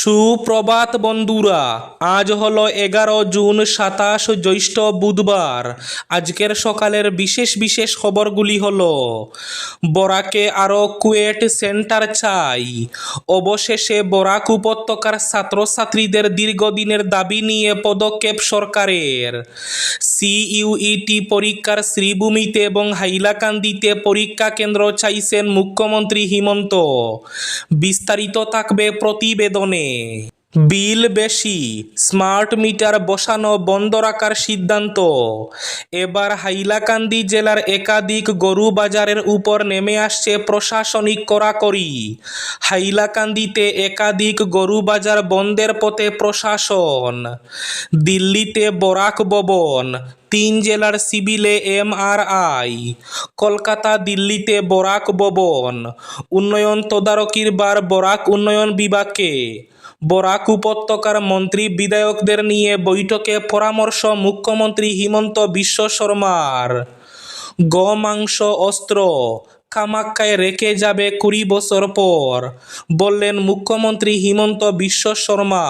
সুপ্রভাত বন্ধুরা, আজ হলো এগারো জুন সাতাশ জ্যৈষ্ঠ বুধবার। আজকের সকালের বিশেষ বিশেষ খবরগুলি হল, বরাকে আরও কুয়েট সেন্টার চাই। অবশেষে বরাক উপত্যকার ছাত্রছাত্রীদের দীর্ঘদিনের দাবি নিয়ে পদক্ষেপ সরকারের। সিইউইটি পরীক্ষার শ্রীভূমিতে এবং হাইলাকান্দিতে পরীক্ষা কেন্দ্র চাইছেন মুখ্যমন্ত্রী হিমন্ত। বিস্তারিত থাকবে প্রতিবেদনে। বিল বেশি, স্মার্ট মিটার বসানো বন্ধ রাখার সিদ্ধান্ত। এবার হাইলাকান্দি জেলার একাধিক গরু বাজারের উপর নেমে আসছে প্রশাসনিক কড়াকড়ি। হাইলাকান্দিতে একাধিক গরু বাজার বন্ধের পথে প্রশাসন। দিল্লিতে বরাক ভবন, তিন জেলার সিভিলে এমআরআই। কলকাতা দিল্লিতে বরাক ভবন, উন্নয়ন তদারকির বার বরাক উন্নয়ন বিভাগকে। বরাক উপত্যকার মন্ত্রী বিধায়কদের নিয়ে বৈঠকে পরামর্শ মুখ্যমন্ত্রী হিমন্ত বিশ্ব শর্মার। গমাংস অস্ত্র কামাক্কায় রেখে যাবে কুড়ি বছর পর, বললেন মুখ্যমন্ত্রী Himanta Biswa Sarma.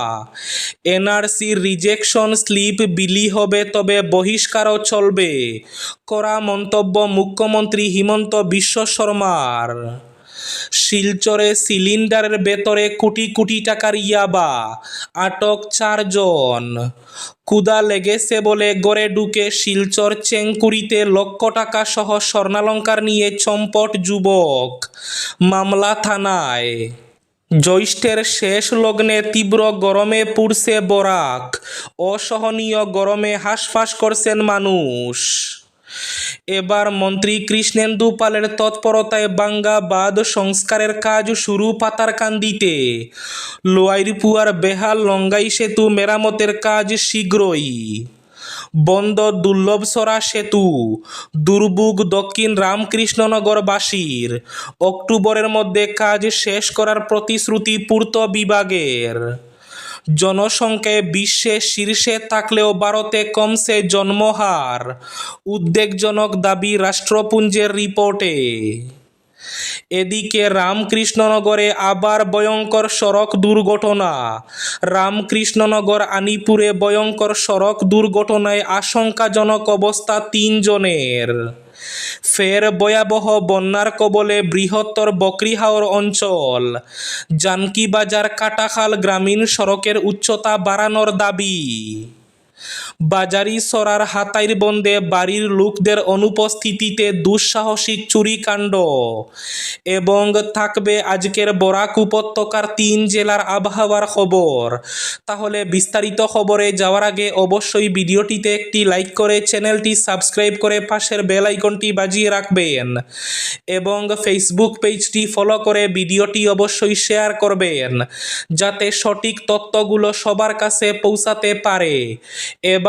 NRC rejection slip বিলি হবে, তবে বহিষ্কারও চলবে, করা মন্তব্য মুখ্যমন্ত্রী হিমন্ত বিশ্ব শর্মার। শিলচরে সিলিন্ডারের ভেতরে কোটি কোটি টাকার ইয়াবা। আটক চারজন। কুদা লেগেছে বলে গড়ে ঢুকে শিলচর চেংকুরিতে লক্ষ টাকা সহ স্বর্ণালঙ্কার নিয়ে চম্পট যুবক মামলা থানায়। জ্যৈষ্ঠের শেষ লগ্নে তীব্র গরমে পুড়ছে বরাক। অসহনীয় গরমে হাঁসফাঁস করছেন মানুষ। এবার মন্ত্রী কৃষ্ণেন্দু পালের তৎপরতায় বাঙ্গা বাঁধ সংস্কারের কাজ শুরু পাতারকান্দিতে। লোয়াইরপুয়ার বেহাল লঙ্গাই সেতু মেরামতের কাজ শীঘ্রই। বন্ধ দুর্লভসরা সেতু, দুর্ভোগ দক্ষিণ রামকৃষ্ণনগরবাসীর। অক্টোবরের মধ্যে কাজ শেষ করার প্রতিশ্রুতি পূর্ত বিভাগের। জনসংখ্যায় বিশ্বে শীর্ষে থাকলেও ভারতে কমছে জন্মহার। উদ্বেগজনক দাবি রাষ্ট্রপুঞ্জের রিপোর্টে। এদিকে রামকৃষ্ণনগরে আবার ভয়ঙ্কর সড়ক দুর্ঘটনা। রামকৃষ্ণনগর আনিপুরে ভয়ঙ্কর সড়ক দুর্ঘটনায় আশঙ্কাজনক অবস্থা তিনজনের। ফের ভয়াবহ বন্যার কবলে বৃহত্তর বকরিহাওর অঞ্চল। জানকি বাজার কাটাখাল গ্রামীণ সড়কের উচ্চতা বাড়ানোর দাবি। বাজারি সরার হাতাইর বন্দে বাড়ির লোকদের অনুপস্থিতিতে দুঃসাহসিক চুরিকাণ্ড। এবং থাকবে আজকের বরাক উপত্যকার তিন জেলার আবহাওয়ার খবর। তাহলে বিস্তারিত খবরে যাওয়ার আগে অবশ্যই ভিডিওটিতে একটি লাইক করে চ্যানেলটি সাবস্ক্রাইব করে পাশের বেল আইকনটি বাজিয়ে রাখবেন। এবং ফেসবুক পেজটি ফলো করে ভিডিওটি অবশ্যই শেয়ার করবেন। যাতে সঠিক তথ্যগুলো সবার কাছে পৌঁছাতে পারে। এবার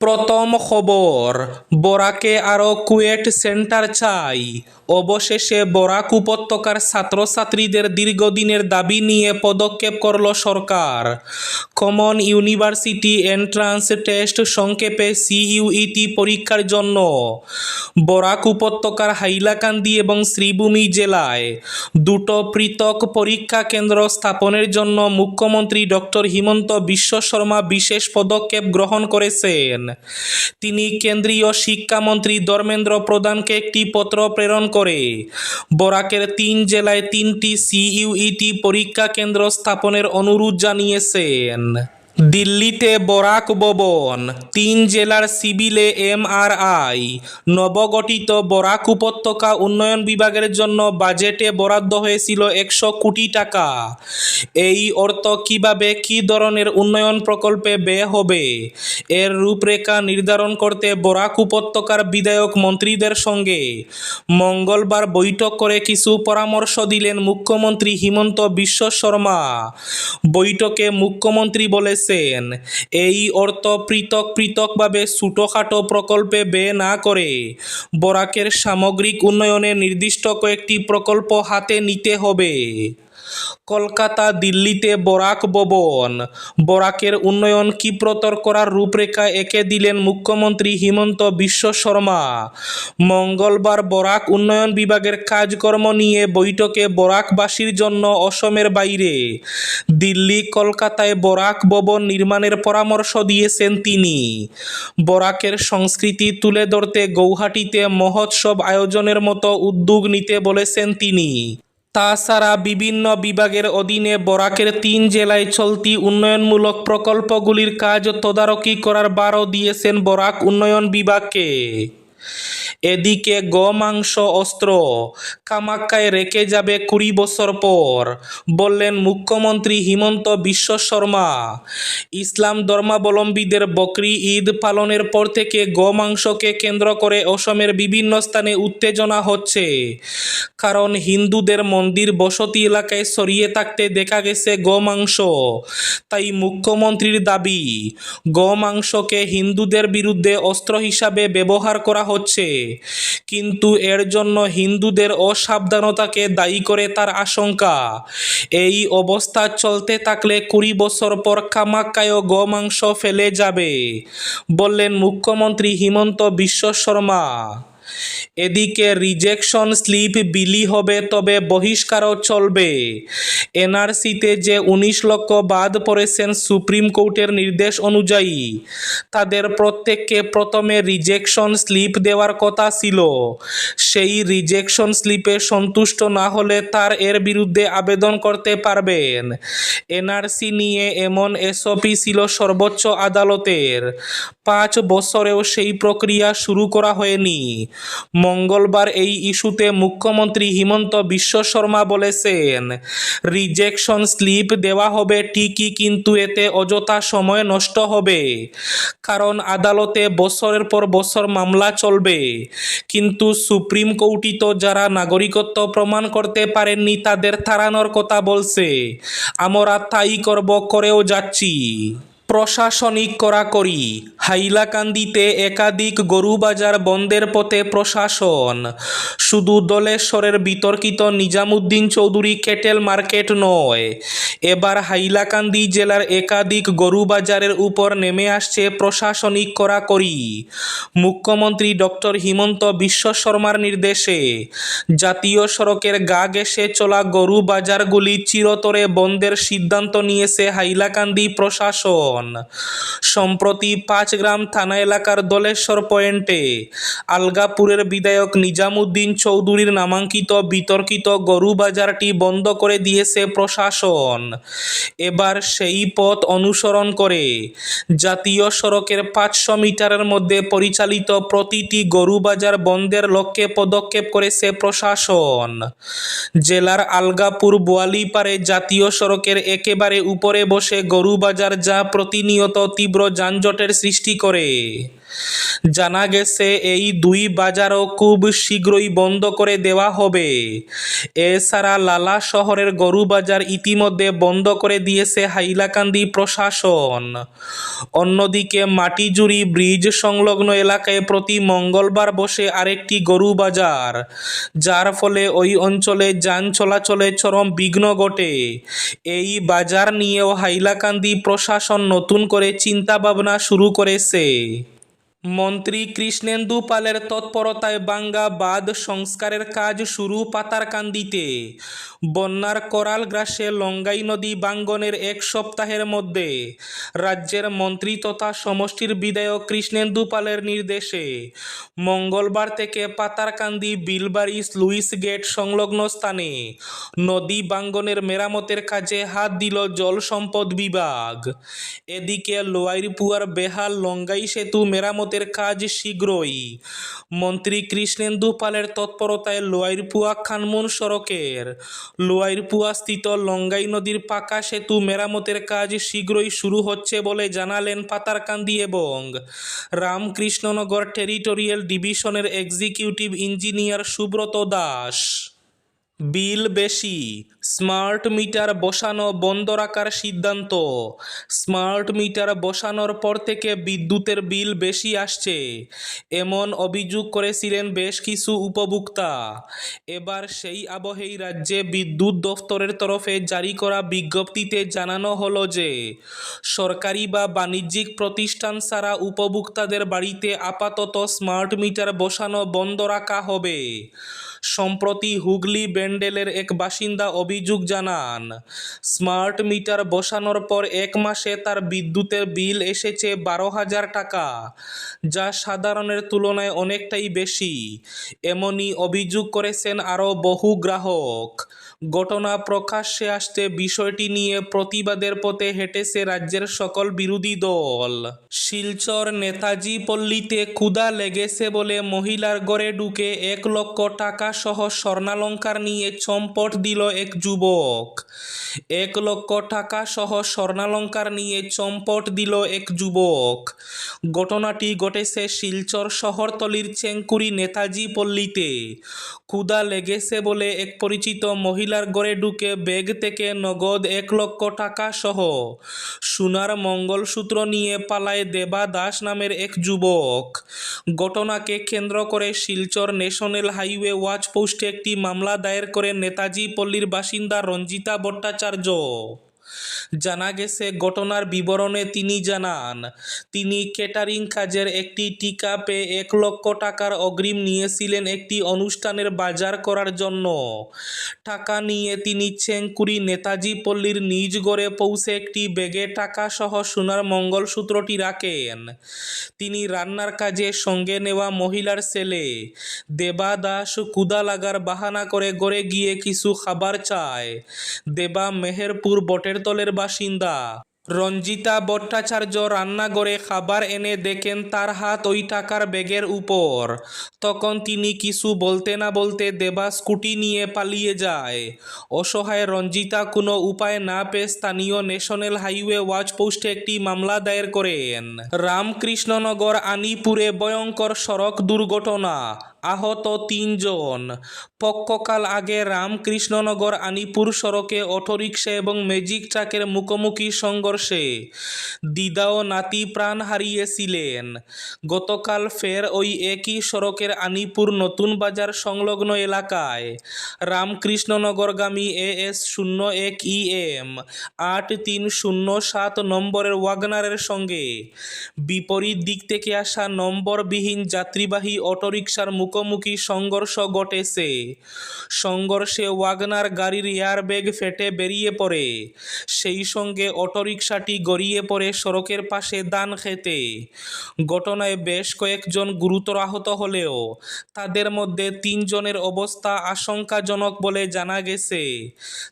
প্রথম খবর, বরাকে আরও কুয়েট সেন্টার চাই। অবশেষে বরাক উপত্যকার ছাত্রছাত্রীদের দীর্ঘদিনের দাবি নিয়ে পদক্ষেপ করল সরকার। কমন ইউনিভার্সিটি এন্ট্রান্স টেস্ট সংক্ষেপে সিইউইটি পরীক্ষার জন্য। বরাক উপত্যকার হাইলাকান্দি এবং শ্রীভূমি জেলায় দুটো পৃথক পরীক্ষা কেন্দ্র স্থাপনের জন্য মুখ্যমন্ত্রী ডক্টর হিমন্ত বিশ্ব শর্মা বিশেষ পদক্ষেপ গ্রহণ করেছেন। তিনি কেন্দ্রীয় শিক্ষামন্ত্রী ধর্মেন্দ্র প্রধানকে একটি পত্র প্রেরণ করে। বরাকের তিন জেলায় তিনটি সিইউইটি পরীক্ষা কেন্দ্র স্থাপনের অনুরোধ জানিয়েছেন। দিল্লিতে বরাক ভবন, তিন জেলার সিভিলে এমআরআই, নবগঠিত বরাক উপত্যকা উন্নয়ন বিভাগের জন্য বাজেটে বরাদ্দ হয়েছিল একশো কোটি টাকা। এই অর্থ কীভাবে কী ধরনের উন্নয়ন প্রকল্পে ব্যয় হবে? এর রূপরেখা নির্ধারণ করতে বরাক উপত্যকার বিধায়ক মন্ত্রীদের সঙ্গে মঙ্গলবার বৈঠক করে কিছু পরামর্শ দিলেন মুখ্যমন্ত্রী হিমন্ত বিশ্ব শর্মা। বৈঠকে মুখ্যমন্ত্রী বলেছেন বলেছেন এই অর্থ পৃথক পৃথকভাবে ছোটোখাটো প্রকল্পে ব্যয় না করে বরাকের সামগ্রিক উন্নয়নে নির্দিষ্ট কয়েকটি প্রকল্প হাতে নিতে হবে। কলকাতা, দিল্লিতে বরাক ভবন। বরাকের উন্নয়ন ক্ষিপ্রতর করার রূপরেখা এঁকে দিলেন মুখ্যমন্ত্রী হিমন্ত বিশ্ব শর্মা। মঙ্গলবার বরাক উন্নয়ন বিভাগের কাজকর্ম নিয়ে বৈঠকে বরাকবাসীর জন্য অসমের বাইরে। দিল্লি, কলকাতায় বরাক ভবন নির্মাণের পরামর্শ দিয়েছেন তিনি। বরাকের সংস্কৃতি তুলে ধরতে গৌহাটিতে মহোৎসব আয়োজনের মতো উদ্যোগ নিতে বলেছেন তিনি। তাছাড়া বিভিন্ন বিভাগের অধীনে বরাকের তিন জেলায় চলতি উন্নয়নমূলক প্রকল্পগুলির কাজ তদারকি করার বারও দিয়েছেন বরাক উন্নয়ন বিভাগকে। এদিকে গোমাংস অস্ত্র কামাক্কায় রেখে যাবে কুড়ি বছর পর, বললেন মুখ্যমন্ত্রী হিমন্ত বিশ্ব শর্মা। ইসলাম ধর্মাবলম্বীদের বকরি ঈদ পালনের পর থেকে গোমাংসকে কেন্দ্র করে অসমের বিভিন্ন স্থানে উত্তেজনা হচ্ছে। কারণ হিন্দুদের মন্দির বসতি এলাকায় সরিয়ে থাকতে দেখা গেছে গোমাংস। তাই মুখ্যমন্ত্রীর দাবি, গোমাংসকে হিন্দুদের বিরুদ্ধে অস্ত্র হিসাবে ব্যবহার করা হচ্ছে। কিন্তু এর জন্য হিন্দুদের অসাবধানতাকে দায়ী করে তার আশঙ্কা। এই অবস্থা চলতে থাকলে কুড়ি বছর পর কামাক্কায়ও গোমাংস ফেলে যাবে, বললেন মুখ্যমন্ত্রী হিমন্ত বিশ্ব শর্মা। এদিকে রিজেকশন স্লিপ বিলি হবে, তবে বহিষ্কারও চলবে। এনআরসিতে যে উনিশ লক্ষ বাদ পড়েছেন সুপ্রিম কোর্টের নির্দেশ অনুযায়ী, তাদের প্রত্যেককে প্রথমে রিজেকশন স্লিপ দেওয়ার কথা ছিল। সেই রিজেকশন স্লিপে সন্তুষ্ট না হলে তার এর বিরুদ্ধে আবেদন করতে পারবেন। এনআরসি নিয়ে এমন এসওপি ছিল সর্বোচ্চ আদালতের। পাঁচ বছরেও সেই প্রক্রিয়া শুরু করা হয়নি। মঙ্গলবার এই ইস্যুতে মুখ্যমন্ত্রী হিমন্ত বিশ্ব শর্মা বলেছেন, রিজেকশন স্লিপ দেওয়া হবে ঠিকই, কিন্তু এতে অযথা সময় নষ্ট হবে। কারণ আদালতে বছরের পর বছর মামলা চলবে। কিন্তু সুপ্রিম কোর্টই তো যারা নাগরিকত্ব প্রমাণ করতে পারেননি, তাদের তাড়ানোর কথা বলছে। আমরা তাই করব, করেও যাচ্ছি। প্রশাসনিক কড়াকড়ি, হাইলাকান্দিতে একাধিক গরু বাজার বন্ধের পথে প্রশাসন। শুধু দলেশ্বরের বিতর্কিত নিজামুদ্দিন চৌধুরী কেটেল মার্কেট নয়, এবার হাইলাকান্দি জেলার একাধিক গরু বাজারের উপর নেমে আসছে প্রশাসনিক কড়াকড়ি। মুখ্যমন্ত্রী ডক্টর হিমন্ত বিশ্ব শর্মার নির্দেশে জাতীয় সড়কের গা ঘেঁষে চলা গরু বাজারগুলি চিরতরে বন্ধের সিদ্ধান্ত নিয়েছে হাইলাকান্দি প্রশাসন। সম্প্রতি পাঁচগ্রাম থানা এলাকার দলেশ্বর পয়েন্টে আলগাপুরের বিধায়ক নিজামুদ্দিন চৌধুরীর নামাঙ্কিত বিতর্কিত গরু বাজারটি বন্ধ করে দিয়েছে প্রশাসন। এবার সেই পথ অনুসরণ করে জাতীয় সড়কের পাঁচশো মিটারের মধ্যে পরিচালিত প্রতিটি গরু বাজার বন্ধের লক্ষ্যে পদক্ষেপ করেছে প্রশাসন। জেলার আলগাপুর বোয়ালিপাড়ে জাতীয় সড়কের একেবারে উপরে বসে গরু বাজার যা প্রতিনিয়ত তীব্র যানজটের সৃষ্টি করে। জানা গেছে, এই দুই বাজারও খুব শীঘ্রই বন্ধ করে দেওয়া হবে। এছাড়া লালা শহরের গরু বাজার ইতিমধ্যে বন্ধ করে দিয়েছে হাইলাকান্দি প্রশাসন। অন্যদিকে মাটিজুরি ব্রিজ সংলগ্ন এলাকায় প্রতি মঙ্গলবার বসে আরেকটি গরু বাজার, যার ফলে ওই অঞ্চলে যান চলাচলে চরম বিঘ্ন ঘটে। এই বাজার নিয়েও হাইলাকান্দি প্রশাসন নতুন করে চিন্তাভাবনা শুরু করেছে। মন্ত্রী কৃষ্ণেন্দু পালের তৎপরতায় বাঙ্গা বাঁধ সংস্কারের কাজ শুরু পাতারকান্দিতে। বন্যার করাল গ্রাসে লঙ্গাই নদী বাঙ্গনের এক সপ্তাহের মধ্যে। রাজ্যের মন্ত্রী তথা সমষ্টির বিধায়ক কৃষ্ণেন্দু পালের নির্দেশে। মঙ্গলবার থেকে পাতারকান্দি, বিলবাড়ি, লুইস গেট সংলগ্ন স্থানে নদী বাঙ্গনের মেরামতের কাজে হাত দিল জল সম্পদ বিভাগ। এদিকে লোয়াইরপুয়ার বেহাল লঙ্গাই সেতু মেরামতের কাজ শীঘ্রই। মন্ত্রী কৃষ্ণেন্দু পালের তৎপরতায় লোয়াইরপুয়া খানমুন সড়কের। লোয়াইরপুয়া স্থিত লঙ্গাই নদীর পাকা সেতু মেরামতের কাজ শীঘ্রই শুরু হচ্ছে বলে জানালেন পাতারকান্দি এবং রামকৃষ্ণনগর টেরিটোরিয়াল ডিভিশনের executive engineer Subrata Das. Bill বেশি। স্মার্ট মিটার বসানো বন্ধ রাখার সিদ্ধান্ত। স্মার্ট মিটার বসানোর পর থেকে বিদ্যুতের বিল বেশি আসছে। এমন অভিযোগ করেছিলেন বেশ কিছু উপভোক্তা। এবার সেই আবহেই রাজ্যে বিদ্যুৎ দফতরের তরফে জারি করা বিজ্ঞপ্তিতে জানানো হলো যে, সরকারি বা বাণিজ্যিক প্রতিষ্ঠান ছাড়া উপভোক্তাদের বাড়িতে আপাতত স্মার্ট মিটার বসানো বন্ধ রাখা হবে। সম্প্রতি হুগলি ব্যান্ডেলের এক বাসিন্দা অভিযোগ জানান, স্মার্ট মিটার বসানোর পর এক মাসে তার বিদ্যুতের বিল এসেছে বারো হাজার টাকা, যা সাধারণের তুলনায় অনেকটাই বেশি। এমনই অভিযোগ করেছেন আরও বহু গ্রাহক। ঘটনা প্রকাশ্যে আসতে বিষয়টি নিয়ে প্রতিবাদের পথে হেঁটেছে রাজ্যের সকল বিরোধী দল। শিলচর নেতাজি পল্লীতে ক্ষুধা লেগেছে বলে মহিলার গড়ে ঢুকে এক লক্ষ টাকা সহ স্বর্ণালঙ্কার নিয়ে চম্পট দিল এক যুবক। এক লক্ষ টাকা সহ স্বর্ণালঙ্কার নিয়ে চম্পট দিল এক যুবক। ঘটনাটি ঘটেছে শিলচর শহরতলির চেঙ্কুরি নেতাজি পল্লীতে। ক্ষুধা লেগেছে বলে এক পরিচিত মহিলার ঘরে ঢুকে ব্যাগ থেকে নগদ এক লক্ষ টাকা সহ। সোনার মঙ্গলসূত্র নিয়ে পালায় দেবা দাস নামের এক যুবক। ঘটনাকে কেন্দ্র করে শিলচর ন্যাশনাল হাইওয়ে ওয়াচ পোস্টে একটি মামলা দায়ের করে নেতাজি পল্লীর বাসিন্দা রঞ্জিতা ভট্টাচার্য। জানা গেছে, ঘটনার বিবরণে তিনি জানান, তিনি কেটারিং কাজের একটি টিকা পেয়ে এক লক্ষ টাকার অগ্রিম নিয়েছিলেন একটি অনুষ্ঠানের বাজার করার জন্য। টাকা নিয়ে তিনি চেঙ্কুরি নেতাজি পল্লীর নিজ গড়ে পৌঁছে একটি ব্যাগে টাকা সহ সোনার মঙ্গলসূত্রটি রাখেন। তিনি রান্নার কাজে সঙ্গে নেওয়া মহিলার ছেলে, দেবা দাস কুদা লাগার বাহানা করে গড়ে গিয়ে কিছু খাবার চায়। দেবা মেহেরপুর বটের তলের বাসিন্দা। রঞ্জিতা ভট্টাচার্য রান্নাঘরে খাবার এনে দেখেন তার হাত ওই টাকার ব্যাগের উপর। তখন তিনি কিছু বলতে না বলতে দেবা স্কুটি নিয়ে পালিয়ে যায়। অসহায় রঞ্জিতা কোনো উপায় না পেয়ে স্থানীয় ন্যাশনাল হাইওয়ে ওয়াচ পোস্টে একটি মামলা দায়ের করেন। রামকৃষ্ণনগর আনিপুরে ভয়ঙ্কর সড়ক দুর্ঘটনা। আহত তিনজন। পক্ষকাল আগে রামকৃষ্ণনগর আনিপুর সড়কে অটোরিকশা এবং ম্যাজিক ট্রাকের মুখোমুখি সংঘর্ষে দিদা ও নাতি প্রাণ হারিয়েছিলেন। গতকাল ফের ওই একই সড়কের আনিপুর নতুন বাজার সংলগ্ন এলাকায়। রামকৃষ্ণনগরগামী এ এস শূন্য এক ই এম আট তিন শূন্য সাত নম্বরের ওয়াগনারের সঙ্গে বিপরীত দিক থেকে আসা নম্বরবিহীন যাত্রীবাহী অটোরিকশার মুখোমুখি সংঘর্ষ ঘটেছে। সংঘর্ষে ওয়াগনার গাড়ির এয়ারব্যাগ ফেটে বেরিয়ে পড়ে। সেই সঙ্গে অটোরিকশাটি গড়িয়ে পড়ে সড়কের পাশে দান খেতে। ঘটনায় বেশ কয়েকজন গুরুতর আহত হলেও তাদের মধ্যে তিনজনের অবস্থা আশঙ্কাজনক বলে জানা গেছে।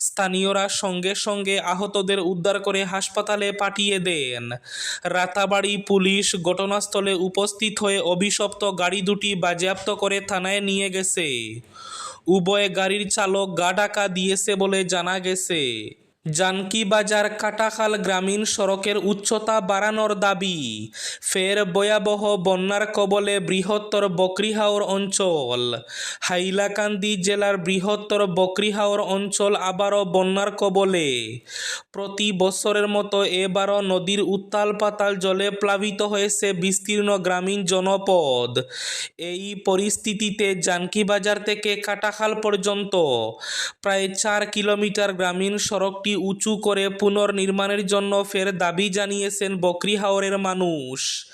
স্থানীয়রা সঙ্গে সঙ্গে আহতদের উদ্ধার করে হাসপাতালে পাঠিয়ে দেন। রাতাবাড়ি পুলিশ ঘটনাস্থলে উপস্থিত হয়ে অভিশপ্ত গাড়ি দুটি বাজেয়াপ্ত করে থানায় নিয়ে গেছে। উভয় গাড়ির চালক গা ঢাকা দিয়েছে বলে জানা গেছে। জানকিবাজার কাটাখাল গ্রামীণ সড়কের উচ্চতা বাড়ানোর দাবি। ফের ভয়াবহ বন্যার কবলে বৃহত্তর বকরিহাওর অঞ্চল। হাইলাকান্দি জেলার বৃহত্তর বকরিহাওর অঞ্চল আবারও বন্যার কবলে। প্রতি বছরের মতো এবারও নদীর উত্তাল পাতাল জলে প্লাবিত হয়েছে বিস্তীর্ণ গ্রামীণ জনপদ। এই পরিস্থিতিতে জানকিবাজার থেকে কাটাখাল পর্যন্ত প্রায় চার কিলোমিটার গ্রামীণ সড়কটি উঁচু করে পুনর্নির্মাণের জন্য ফের দাবি জানিয়েছেন বকরিহাওরের মানুষ।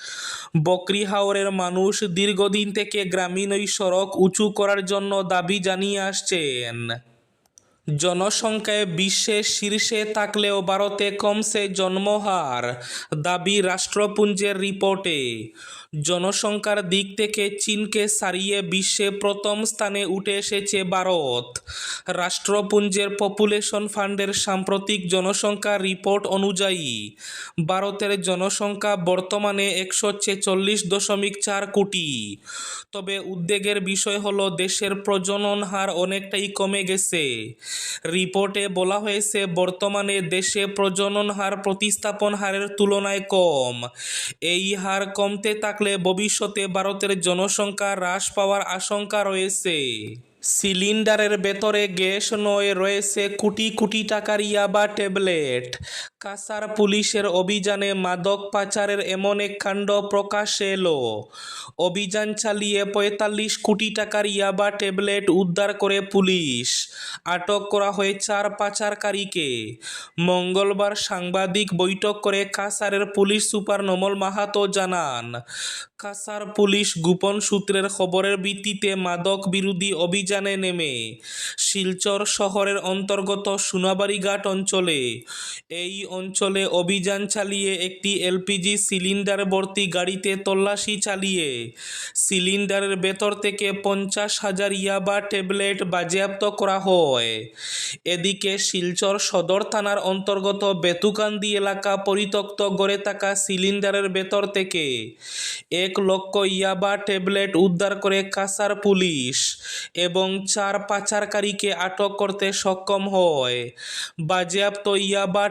বকরিহাওরের মানুষ দীর্ঘদিন থেকে গ্রামীণ ওই সড়ক উঁচু করার জন্য দাবি জানিয়ে আসছেন। জনসংখ্যায় বিশ্বের শীর্ষে থাকলেও ভারতে কমছে জন্মহার, দাবি রাষ্ট্রপুঞ্জের রিপোর্টে। জনসংখ্যার দিক থেকে চীনকে ছাড়িয়ে বিশ্বে প্রথম স্থানে উঠে এসেছে ভারত। রাষ্ট্রপুঞ্জের পপুলেশন ফান্ডের সাম্প্রতিক জনসংখ্যা রিপোর্ট অনুযায়ী, ভারতের জনসংখ্যা বর্তমানে একশো ছেচল্লিশ দশমিক চার কোটি। তবে উদ্বেগের বিষয় হল, দেশের প্রজনন হার অনেকটাই কমে গেছে। রিপোর্টে বলা হয়েছে, বর্তমানে দেশে প্রজনন হার প্রতিস্থাপন হারের তুলনায় কম। এই হার কমতে থাকলে ভবিষ্যতে ভারতের জনসংখ্যা হ্রাস পাওয়ার আশঙ্কা রয়েছে। সিলিন্ডারের ভেতরে গ্যাস নয়, রয়েছে কোটি কোটি টাকার ইয়াবা ট্যাবলেট। কাসার পুলিশের অভিযানে মাদক পাচারের এমন এক কাণ্ড প্রকাশ্যে এলো। অভিযান চালিয়ে পঁয়তাল্লিশ কোটি টাকার ইয়াবা ট্যাবলেট উদ্ধার করে পুলিশ। আটক করা হয় চার পাচারকারীকে মঙ্গলবার সাংবাদিক বৈঠক করে কাসারের পুলিশ সুপার নমল মাহাতো জানান, কাসার পুলিশ গোপন সূত্রের খবরের ভিত্তিতে মাদক বিরোধী অভিযানে নেমে শিলচর শহরের অন্তর্গত সোনাবাড়িঘাট অঞ্চলে এই অঞ্চলে অভিযান চালিয়ে একটি এলপিজি সিলিন্ডার ভর্তি গাড়িতে তল্লাশি চালিয়ে। সিলিন্ডারের ভেতর থেকে পঞ্চাশ হাজার ইয়াবা ট্যাবলেট বাজেয়াপ্ত করা হয়। এদিকে শিলচর সদর থানার অন্তর্গত বেতুকান্দি এলাকা পরিত্যক্ত গড়ে থাকা সিলিন্ডারের ভেতর থেকে এক লক্ষ ইয়াবা ট্যাবলেট উদ্ধার করে কাসার পুলিশ এবং চার পাচারকারীকে আটক করতে সক্ষম হয়। বাজেয়াপ্ত ইয়াবা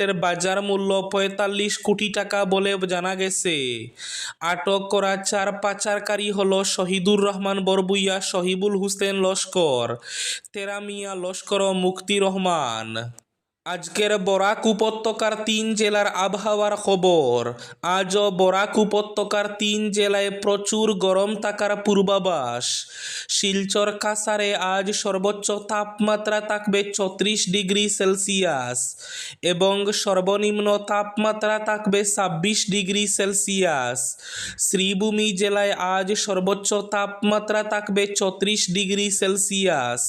ট্যাবলেটের বাজার মূল্য পঁয়তাল্লিশ কোটি টাকা বলে জানা গেছে। আটক করা চার পাচারকারী হল শহীদুর রহমান বরবুইয়া, শহীবুল হুসেন লস্কর, তেরামিয়া লস্কর মুক্তি রহমান। আজকের বরাক উপত্যকার তিন জেলার আবহাওয়ার খবর। আজও বরাক উপত্যকার তিন জেলায় প্রচুর গরম থাকার পূর্বাভাস। শিলচর কাসারে আজ সর্বোচ্চ তাপমাত্রা থাকবে ছত্রিশ ডিগ্রি সেলসিয়াস এবং সর্বনিম্ন তাপমাত্রা থাকবে ছাব্বিশ ডিগ্রি সেলসিয়াস। শ্রীভূমি জেলায় আজ সর্বোচ্চ তাপমাত্রা থাকবে ছত্রিশ ডিগ্রি সেলসিয়াস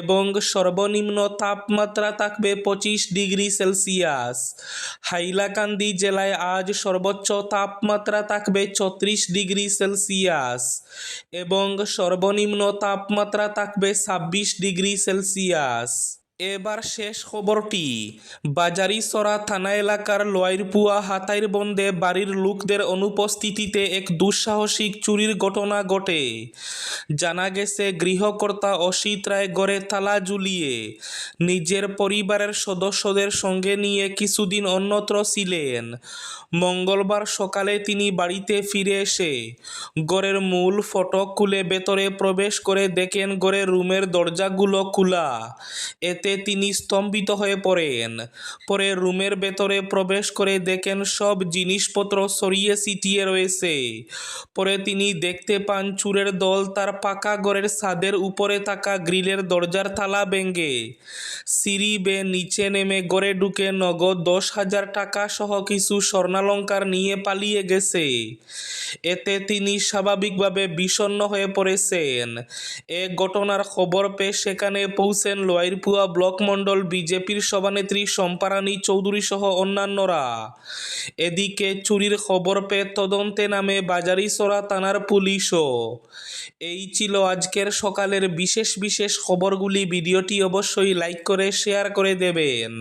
এবং সর্বনিম্ন তাপমাত্রা থাকবে পঁচিশ ডিগ্রি সেলসিয়াস। হাইলাকান্দি জেলায় আজ সর্বোচ্চ তাপমাত্রা থাকবে ছত্রিশ ডিগ্রি সেলসিয়াস এবং সর্বনিম্ন তাপমাত্রা থাকবে ছাব্বিশ ডিগ্রি সেলসিয়াস। এবার শেষ খবরটি। বাজারিসরা থানা এলাকার লোয়াইরপুয়া হাতাইর বন্দে বাড়ির লোকদের অনুপস্থিতিতে এক দুঃসাহসিক চুরির ঘটনা ঘটে। জানা গেছে, গৃহকর্তা অসিত রায় গড়ে তালা ঝুলিয়ে নিজের পরিবারের সদস্যদের সঙ্গে নিয়ে কিছুদিন অন্যত্র ছিলেন। মঙ্গলবার সকালে তিনি বাড়িতে ফিরে এসে গড়ের মূল ফটক খুলে ভেতরে প্রবেশ করে দেখেন গড়ের রুমের দরজাগুলো খোলা। এতে তিনি স্তম্ভিত হয়ে পড়েন। পরে রুমের ভেতরে প্রবেশ করে দেখেন সব জিনিসপত্র সরিয়ে ছিটিয়ে রয়েছে। পরে তিনি দেখতে পান চুরের দল তার পাকা ঘরের ছাদের উপরে থাকা গ্রিলের দরজার থালা ভেঙে। সিঁড়ি বেয়ে নিচে নেমে গড়ে ঢুকে নগদ দশ হাজার টাকা সহ কিছু স্বর্ণালঙ্কার নিয়ে পালিয়ে গেছে। এতে তিনি স্বাভাবিকভাবে বিষণ্ণ হয়ে পড়েছেন। এ ঘটনার খবর পেয়ে সেখানে পৌঁছেন লোয়াইরপুয়া ব্লক মণ্ডল বিজেপির সভানেত্রী শম্পারানী চৌধুরী সহ অন্যান্যরা। এদিকে চুরির খবর পেয়ে তদন্তে নামে বাজারিসরা থানার পুলিশও। এই ছিল আজকের সকালের বিশেষ বিশেষ খবরগুলি। ভিডিওটি অবশ্যই লাইক করে, শেয়ার করে দেবেন।